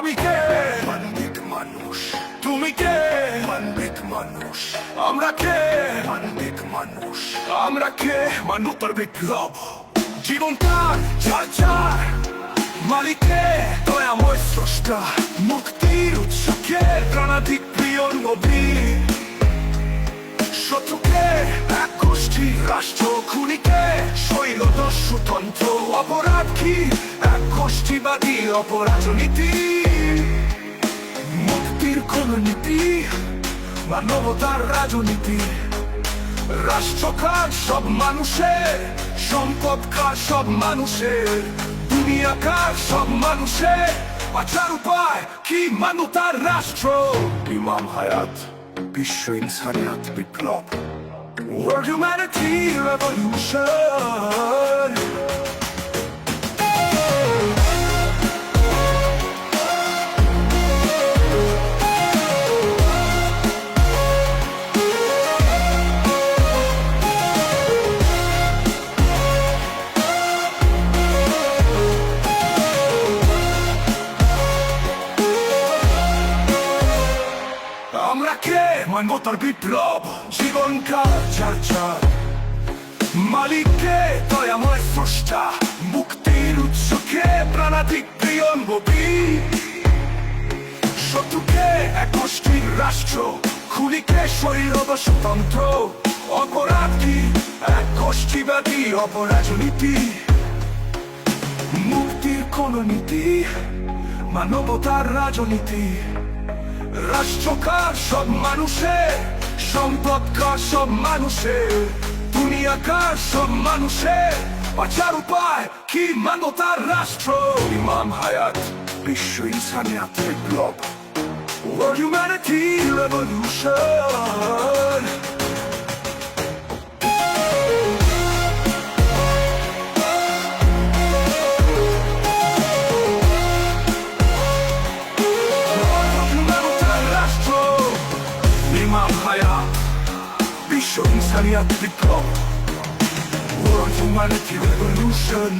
আমি কে? মানবিক মানুষ। তুমি কে? মানবিক মানুষ। আমরা কে? মানবিক মানুষ। আমরা কে? মানবতার বিপ্লব। জীবনটা যার যার মালিকে স্রষ্টা। মুক্তির উৎসকে প্রাণাধিক প্রিয় নবী শত্রুকে এক গোষ্ঠী রাষ্ট্র খুনিকে শৈলদস্যুতন্ত্র অপরাধ কি? এক গোষ্ঠীবাদী অপরাজনীতি। মুক্তির কোন নীতি মানবতার রাজনীতি রাষ্ট্রকার সব মানুষের সম্পদকার সব মানুষের দুনিয়াকার সব মানুষের বাঁচার উপায় কি মানবতার রাষ্ট্র ইমাম হায়াত বিশ্ব ইনসানিয়াত বিপ্লব World Humanity Revolution. কে মানবতার বিপ্লব জীবনকাল চার মালিককে দয়াময় স্রষ্টা মুক্তির উৎসকে প্রাণাধিক প্রিয় নবী শত্রুকে এক গোষ্ঠীর রাষ্ট্র খুনিকে শরীর স্বতন্ত্র অপরাধ কি এক গোষ্ঠীবাদী অপরাজনীতি মুক্তির কোন নীতি মানবতার রাজনীতি রাষ্ট্রকার সব মানুষের সম্পদকার সব মানুষের দুনিয়াকার সব মানুষের বাঁচার উপায় কি মানবতার রাষ্ট্র? ইমাম হায়াত, বিশ্ব ইনসানিয়াত বিপ্লব World Humanity Revolution ইমাম হায়াত বিশ্ব ইনসানিয়াত বিপ্লব World Humanity Revolution